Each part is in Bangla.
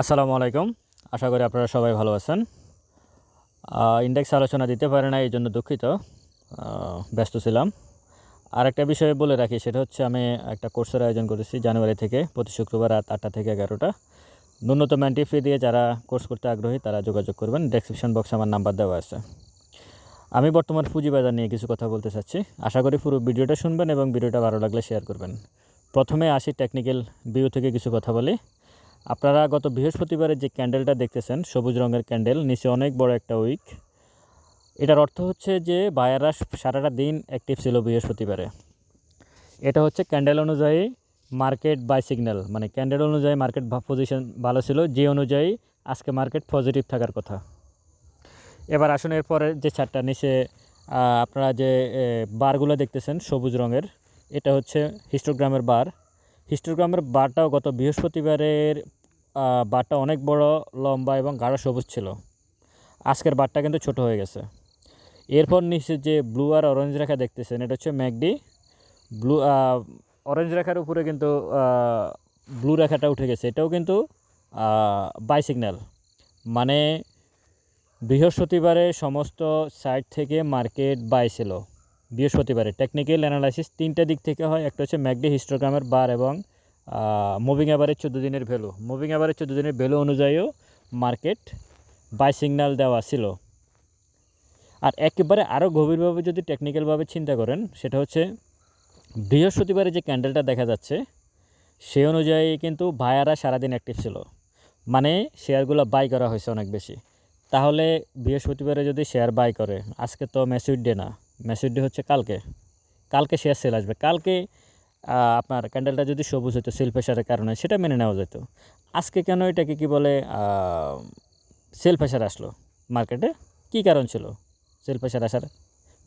আসসালামু আলাইকুম। আশা করি আপনারা সবাই ভালো আছেন। ইন্ডেক্স আলোচনা দিতে পারে না এই জন্য দুঃখিত ব্যস্ত ছিলাম। আর একটা বিষয়ে বলে রাখি, সেটা হচ্ছে আমি একটা কোর্সের আয়োজন করেছি জানুয়ারি থেকে, প্রতি শুক্রবার রাত আটটা থেকে এগারোটা। ন্যূনতম অ্যান্টি ফি দিয়ে যারা কোর্স করতে আগ্রহী, তারা যোগাযোগ করবেন। ডেসক্রিপশন বক্সে আমার নাম্বার দেওয়া আছে। আমি বর্তমান পুঁজিবাজার নিয়ে কিছু কথা বলতে চাচ্ছি। আশা করি পুরো ভিডিওটা শুনবেন এবং ভিডিওটা ভালো লাগলে শেয়ার করবেন। প্রথমে আসি টেকনিক্যাল ভিউ থেকে কিছু কথা বলি। আপনারা গত বৃহস্পতিবারের যে ক্যান্ডেলটা দেখতেছেন, সবুজ রঙের ক্যান্ডেল, নিচে অনেক বড় একটা উইক। এটার অর্থ হচ্ছে যে বায়াররা সারাটা দিন অ্যাক্টিভ ছিল বৃহস্পতিবারে। এটা হচ্ছে ক্যান্ডেল অনুযায়ী মার্কেট বাই সিগন্যাল মানে ক্যান্ডেল অনুযায়ী মার্কেট পজিশন ভালো ছিল, যে অনুযায়ী আজকে মার্কেট পজিটিভ থাকার কথা। এবার আসুন এরপরে যে চারটা, নিচে আপনারা যে বারগুলো দেখতেছেন, সবুজ রঙের, এটা হচ্ছে হিস্টোগ্রামের বার। হিস্টোগ্রামের বারটাও গত বৃহস্পতিবারের বারটা অনেক বড়, লম্বা এবং গাঢ় সবুজ ছিল। আজকের বারটা কিন্তু ছোট হয়ে গেছে। এরপর নিচে যে ব্লু আর অরেঞ্জ রেখা দেখতেছেন, এটা হচ্ছে ম্যাকডি। ব্লু অরেঞ্জ রেখার উপরে কিন্তু ব্লু রেখাটা উঠে গেছে। এটাও কিন্তু বাই সিগন্যাল মানে বৃহস্পতিবারে সমস্ত সাইড থেকে মার্কেট বাই ছিল বৃহস্পতিবারে। টেকনিক্যাল অ্যানালাইসিস তিনটা দিক থেকে হয়। একটা হচ্ছে ম্যাকডি হিস্টোগ্রামের বার এবং মুভিং অ্যাভারেজ চোদ্দ দিনের ভ্যালু মুভিং অ্যাভারেজ চোদ্দ দিনের ভ্যালু অনুযায়ীও মার্কেট বাই সিগন্যাল দেওয়া ছিল। আর একেবারে আরও গভীরভাবে যদি টেকনিক্যালভাবে চিন্তা করেন, সেটা হচ্ছে বৃহস্পতিবারে যে ক্যান্ডেলটা দেখা যাচ্ছে, সে অনুযায়ী কিন্তু ভাইয়ারা সারাদিন অ্যাক্টিভ ছিল। মানে শেয়ারগুলো বাই করা হয়েছে অনেক বেশি। তাহলে বৃহস্পতিবারে যদি শেয়ার বাই করে, আজকে তো ম্যাসুইড ডে না। ম্যাসুইড ডে হচ্ছে কালকে। কালকে শেয়ার সেল আসবে। কালকে আপনার ক্যান্ডেলটা যদি সবুজ হতো সেল প্রেশারের কারণে, সেটা মেনে নেওয়া যেত। আজকে কেন এটাকে কি বলে সেল প্রেশার আসলো মার্কেটে কি কারণ ছিল সেল প্রেশার আসার?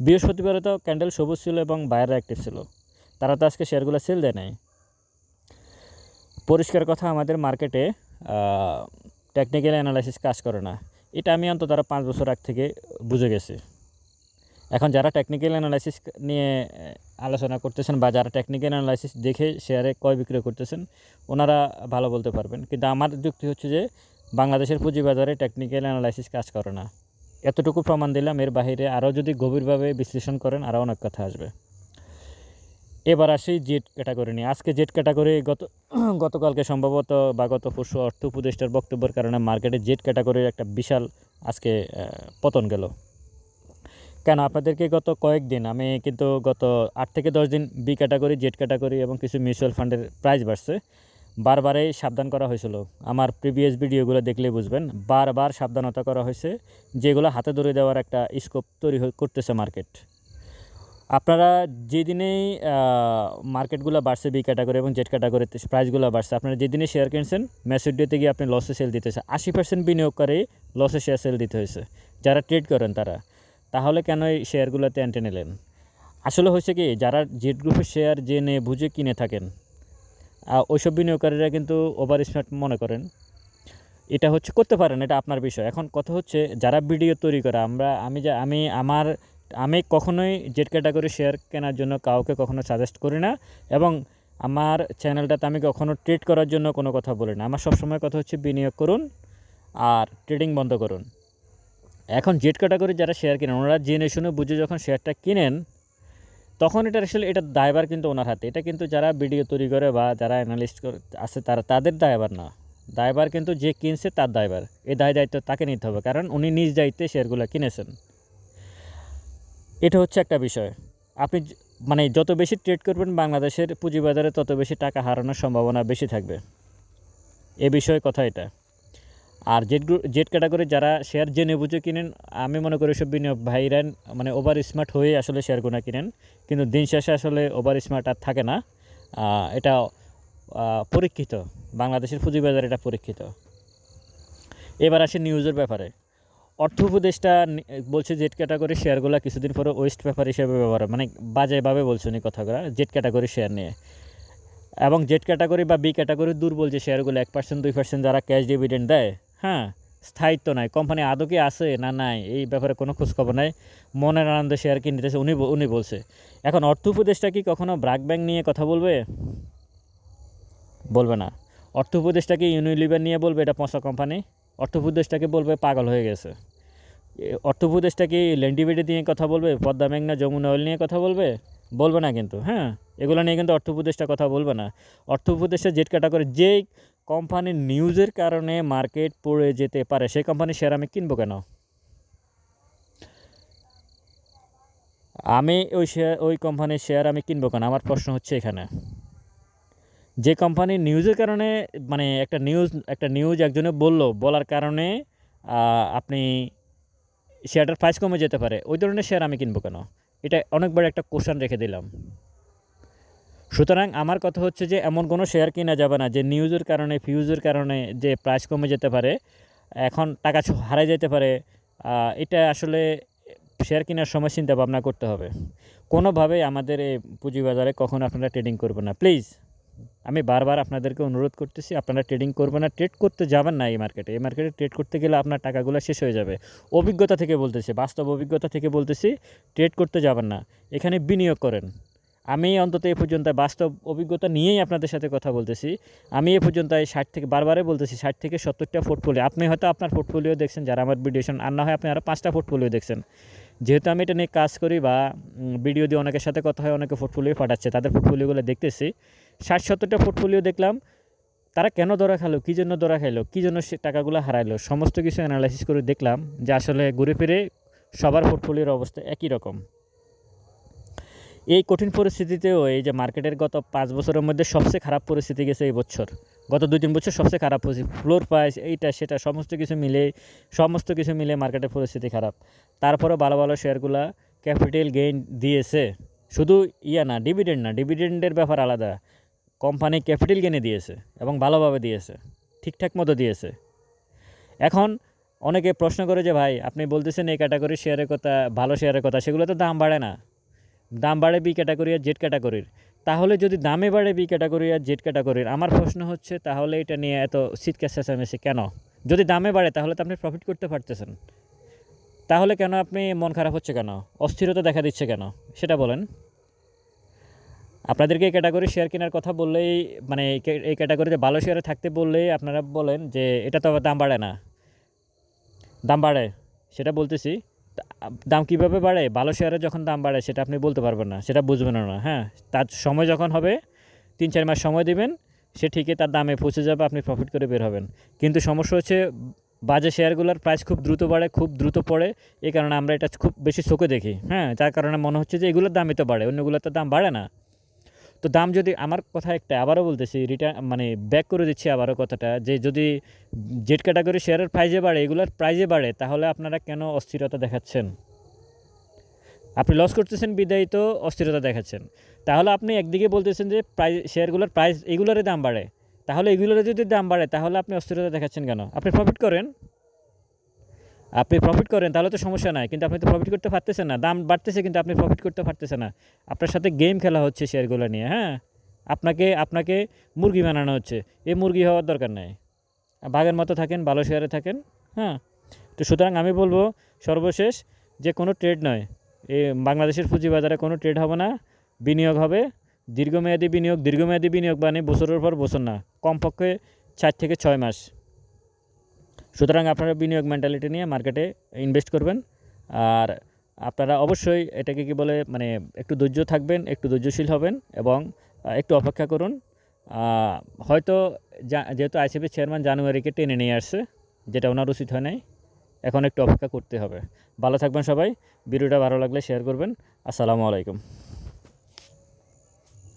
বৃহস্পতিবারে তো ক্যান্ডেল সবুজ ছিল এবং বাইরে অ্যাক্টিভ ছিল। তারা তো আজকে শেয়ারগুলো সেল দেয় নাই। পরিষ্কার কথা, আমাদের মার্কেটে টেকনিক্যাল অ্যানালাইসিস কাজ করে না। এটা আমি অন্তত পাঁচ বছর আগ থেকে বুঝে গেছি। এখন যারা টেকনিক্যাল অ্যানালাইসিস নিয়ে আলোচনা করতেছেন বা যারা টেকনিক্যাল অ্যানালাইসিস দেখে শেয়ারে ক্রয় বিক্রয় করতেছেন, ওনারা ভালো বলতে পারবেন। কিন্তু আমার যুক্তি হচ্ছে যে, বাংলাদেশের পুঁজিবাজারে টেকনিক্যাল অ্যানালাইসিস কাজ করে না। এতটুকু প্রমাণ দিলাম, এর বাইরে আরও যদি গভীরভাবে বিশ্লেষণ করেন, আরও অনেক কথা আসবে। এবার আসি জেট ক্যাটাগরি নিয়ে। আজকে জেট ক্যাটাগরি গত, গতকালকে সম্ভবত বা গত পরশু অর্থ উপদেষ্টার বক্তব্যের কারণে মার্কেটে জেট ক্যাটাগরির একটা বিশাল আজকে পতন গেল। কেন? আপনাদেরকে গত কয়েকদিন আমি কিন্তু গত আট থেকে দশ দিন বি ক্যাটাগরি জেড ক্যাটাগরি এবং কিছু মিউচুয়াল ফান্ডের প্রাইস বাড়ছে। বারবারেই সাবধান করা হয়েছিল। আমার প্রিভিয়াস ভিডিওগুলো দেখলেই বুঝবেন, বারবার সাবধানতা করা হয়েছে, যেগুলো হাতে ধরে দেওয়ার একটা স্কোপ তৈরি করতেছে মার্কেট আপনারা যেদিনেই মার্কেটগুলো বাড়ছে বি ক্যাটাগরি এবং জেড ক্যাটাগরিতে প্রাইসগুলো বাড়ছে, আপনারা যেদিনে শেয়ার কিনছেন ম্যাসুড ডেতে গিয়ে আপনি লসে সেল দিতে হয়েছে আশি পার্সেন্ট বিনিয়োগকারী লসে শেয়ার সেল দিতে হয়েছে। যারা ট্রেড করেন তারা। তাহলে কেন এই শেয়ারগুলোতে এন্টে নিলেন? আসলে হয়েছে কি, যারা জেড গ্রুপের শেয়ার জেনে বুঝে কিনে থাকেন ওইসব বিনিয়োগকারীরা কিন্তু ওভার স্মার্ট মনে করেন। এটা হচ্ছে, করতে পারেন, এটা আপনার বিষয়। এখন কথা হচ্ছে, যারা ভিডিও তৈরি করে, আমরা, আমি যা, আমি, আমার, আমি কখনোই জেড ক্যাটাগরি শেয়ার কেনার জন্য কাউকে কখনো সাজেস্ট করি না এবং আমার চ্যানেলটাতে আমি কখনো ট্রেড করার জন্য কোনো কথা বলি না। আমার সবসময় কথা হচ্ছে, বিনিয়োগ করুন আর ট্রেডিং বন্ধ করুন। এখন জেড ক্যাটাগরি যারা শেয়ার কেনেন, ওনারা জেনে শুনে বুঝে যখন শেয়ারটা কিনেন, তখন এটা আসলে এটা দায়বার কিন্তু ওনার হাতে। এটা কিন্তু যারা ভিডিও তৈরি করে বা যারা অ্যানালিস্ট করে আছে, তারা তাদের দায়বার না। দায়বার কিন্তু যে কিনছে তার দায়বার এই দায় দায়িত্ব তাকে নিতে হবে, কারণ উনি নিজ দায়িত্বে শেয়ারগুলো কিনেছেন। এটা হচ্ছে একটা বিষয়। আপনি মানে যত বেশি ট্রেড করবেন বাংলাদেশের পুঁজিবাজারে, তত বেশি টাকা হারানোর সম্ভাবনা বেশি থাকবে। এ বিষয়ে কথা এটা। আর জেড জেড ক্যাটাগরি যারা শেয়ার জেনে বুঝে কিনেন, আমি মনে করি সব বিনিয়োগ ভাইরা মানে ওভার স্মার্ট হয়ে আসলে শেয়ারগুলো কিনেন। কিন্তু দিন শেষে আসলে ওভার স্মার্ট আর থাকে না। এটা পরীক্ষিত। বাংলাদেশের পুঁজিবাজার এটা পরীক্ষিত। এবার আসে নিউজের ব্যাপারে। অর্থ উপদেষ্টা নি- বলছে জেড ক্যাটাগরি শেয়ারগুলো কিছুদিন পরে ওয়েস্ট পেপার হিসেবে ব্যবহার মানে বাজেভাবে বলছেন এই কথাগুলো, জেড ক্যাটাগরি শেয়ার নিয়ে। এবং জেড ক্যাটাগরি বা বি ক্যাটাগরি দুর্বল যে শেয়ারগুলো, এক পার্সেন্ট দুই পার্সেন্ট যারা ক্যাশ ডিভিডেন্ড দেয় হ্যাঁ স্থায়িত্ব নাই। কোম্পানি আদৌ কি আছে না নাই, এই ব্যাপারে কোনো খোঁজখবর নাই। মনের আনন্দে শেয়ার কিনতেছে উনি উনি বলছে। এখন অর্থ উপদেষ্টা কি কখনো ব্রাক ব্যাংক নিয়ে কথা বলবে? বলবে না। অর্থ উপদেষ্টাকে ইউনিলিভার নিয়ে বলবে? এটা পঁচা কোম্পানি। অর্থ উপদেষ্টাকে বলবে, পাগল হয়ে গেছে। অর্থ উপদেষ্টাকে ল্যান্ডিবেডে নিয়ে কথা বলবে? পদ্মা ব্যাংক না যমুনা অয়েল নিয়ে কথা বলবে? বলবে না কিন্তু হ্যাঁ? এগুলো নিয়ে কিন্তু অর্থ উপদেষ্টা কথা বলবে না। অর্থ উপদেষ্টা জেট ক্যাটাগরি, যেই কোম্পানির নিউজের কারণে মার্কেট পড়ে যেতে পারে। সেই কোম্পানির শেয়ার আমি কিনবো কেন? আমি ওই শেয়ার ওই কোম্পানির শেয়ার আমি কিনবো কেন? আমার প্রশ্ন হচ্ছে এখানে। যে কোম্পানির নিউজের কারণে মানে একটা নিউজ একটা নিউজ একজনে বলল, বলার কারণে আপনি শেয়ারটার প্রাইস কমে যেতে পারে। ওই ধরনের শেয়ার আমি কিনবো কেন? এটা অনেক বড় একটা কোশ্চেন রেখে দিলাম। সুতরাং আমার কথা হচ্ছে যে এমন কোনো শেয়ার কিনা যাবে না, যে নিউজের কারণে ফিউজের কারণে যে প্রাইস কমে যেতে পারে, এখন টাকা হারাই যেতে পারে এটা আসলে শেয়ার কেনার সময় চিন্তা ভাবনা করতে হবে। কোনোভাবেই আমাদের এই পুঁজিবাজারে কখনো আপনারা ট্রেডিং করবেন না। প্লিজ আমি বারবার আপনাদেরকে অনুরোধ করতেছি, আপনারা ট্রেডিং করবেন না ট্রেড করতে যাবেন না এই মার্কেটে এই মার্কেটে ট্রেড করতে গেলে আপনার টাকাগুলো শেষ হয়ে যাবে। অভিজ্ঞতা থেকে বলতেছি, বাস্তব অভিজ্ঞতা থেকে বলতেছি ট্রেড করতে যাবেন না। এখানে বিনিয়োগ করেন। আমি অন্তত এই পর্যন্ত বাস্তব অভিজ্ঞতা নিয়েই আপনাদের সাথে কথা বলতেছি। আমি এ পর্যন্ত ষাট থেকে বারবারে বলতেছি ষাট থেকে সত্তরটা পোর্টফোলিও আপনি হয়তো আপনার পোর্টফোলিও দেখছেন, যারা আমার ভিডিও শোন আর না হয় আপনি আরও পাঁচটা পোর্টফোলিও দেখছেন। যেহেতু আমি এটা নিয়ে কাজ করি বা ভিডিও দিয়ে অনেকের সাথে কথা হয়, অনেকে পোর্টফোলিও পাঠাচ্ছে, তাদের পোর্টফোলিওগুলো দেখতেছি। ষাট সত্তরটা পোর্টফোলিও দেখলাম, তারা কেন ধরা খেলো, কী জন্য ধরা খেলো কী জন্য সে টাকাগুলো হারাইলো, সমস্ত কিছু অ্যানালাইসিস করে দেখলাম যে আসলে ঘুরে ফিরে সবার পোর্টফোলিওর অবস্থা একই রকম। এই কঠিন পরিস্থিতিতেও এই যে মার্কেটের গত পাঁচ বছরের মধ্যে সবচেয়ে খারাপ পরিস্থিতি গেছে এই বছর। গত দুই তিন বছর সবচেয়ে খারাপ পরিস্থিতি ফ্লোর প্রাইস এইটা সেটা সমস্ত কিছু মিলে, সমস্ত কিছু মিলে মার্কেটের পরিস্থিতি খারাপ। তারপরেও ভালো ভালো শেয়ারগুলা ক্যাপিটাল গেইন দিয়েছে। শুধু ইয়া না ডিভিডেন্ড না ডিভিডেন্ডের ব্যাপার আলাদা। কোম্পানি ক্যাপিটাল গেনে দিয়েছে এবং ভালোভাবে দিয়েছে, ঠিকঠাক মতো দিয়েছে। এখন অনেকে প্রশ্ন করে যে, ভাই, আপনি বলতেছেন এই ক্যাটাগরি শেয়ারের কথা, ভালো শেয়ারের কথা সেগুলো তো দাম বাড়ে না। দাম বাড়ে বি ক্যাটাগরি আর জেড ক্যাটাগরির। তাহলে যদি দামে বাড়ে বি ক্যাটাগরি আর জেড ক্যাটাগরির, আমার প্রশ্ন হচ্ছে তাহলে এটা নিয়ে এত শীতকে চেঁচামেচি কেন? যদি দামে বাড়ে তাহলে তো আপনি প্রফিট করতে পারতেছেন। তাহলে কেন আপনি মন খারাপ হচ্ছে কেন? অস্থিরতা দেখা দিচ্ছে কেন? সেটা বলেন। আপনাদেরকে এই ক্যাটাগরি শেয়ার কেনার কথা বললেই মানে এই ক্যাটাগরিতে ভালো শেয়ারে থাকতে বললেই আপনারা বলেন যে এটা তো দাম বাড়ে না। দাম বাড়ে, সেটা বলতেছি। দাম কীভাবে বাড়ে? ভালো শেয়ারে যখন দাম বাড়ে, সেটা আপনি বলতে পারবেন না। সেটা বুঝবেন না হ্যাঁ? তার সময় যখন হবে, তিন, চার মাস সময় দিবেন, সে ঠিকই তার দামে পৌঁছে যাবে, আপনি প্রফিট করে বের হবেন। কিন্তু সমস্যা হচ্ছে, বাজে শেয়ারগুলোর প্রাইস খুব দ্রুত বাড়ে, খুব দ্রুত পড়ে এই কারণে আমরা এটা খুব বেশি চোখে দেখি হ্যাঁ? যার কারণে মনে হচ্ছে যে এগুলোর দামই তো বাড়ে, অন্যগুলোর তো দাম বাড়ে না। তো দাম যদি আমার কথা একটা আবারও বলতেছি রিটার্ন মানে ব্যাক করে দিচ্ছি আবারও কথাটা, যে যদি জেড ক্যাটাগরি শেয়ারের প্রাইজে বাড়ে, এগুলোর প্রাইজে বাড়ে, তাহলে আপনারা কেন অস্থিরতা দেখাচ্ছেন? আপনি লস করতেছেন, বিদায়ী তো অস্থিরতা দেখাচ্ছেন। তাহলে আপনি একদিকে বলতেছেন যে প্রাইজ শেয়ারগুলোর প্রাইস এগুলোরই দাম বাড়ে। তাহলে এগুলোর যদি দাম বাড়ে, তাহলে আপনি অস্থিরতা দেখাচ্ছেন কেন? আপনি প্রফিট করেন। আপনি প্রফিট করেন, তাহলে তো সমস্যা নাই। কিন্তু আপনি তো প্রফিট করতে পারতেছেন না। দাম বাড়তেছে, কিন্তু আপনি প্রফিট করতে পারতেছেন না। আপনার সাথে গেম খেলা হচ্ছে শেয়ারগুলো নিয়ে হ্যাঁ? আপনাকে আপনাকে মুরগি বানানো হচ্ছে। এই মুরগি হওয়ার দরকার নাই। বাঘের মতো থাকেন, ভালো শেয়ারে থাকেন হ্যাঁ? তো সুতরাং আমি বলব, সর্বশেষ যে কোনো ট্রেড নয়। এ বাংলাদেশের পুঁজিবাজারে কোনো ট্রেড হবে না, বিনিয়োগ হবে। দীর্ঘমেয়াদী বিনিয়োগ দীর্ঘমেয়াদী বিনিয়োগ মানে বছরের পর বছর না। কমপক্ষে চার থেকে ছয় মাস। সুতরাং আপনারা বিনিয়োগ মেন্টালিটি নিয়ে মার্কেটে ইনভেস্ট করবেন। আর আপনারা অবশ্যই এটাকে কি বলে মানে একটু ধৈর্য থাকবেন, একটু ধৈর্যশীল হবেন এবং একটু অপেক্ষা করুন। হয়তো যেহেতু আইসিবি চেয়ারম্যান জানুয়ারিকে টেনে নিয়ে আসছে, যেটা ওনার উচিত হয় নাই, এখন একটু অপেক্ষা করতে হবে। ভালো থাকবেন সবাই, ভিডিওটা ভালো লাগলে শেয়ার করবেন। আসসালামু আলাইকুম।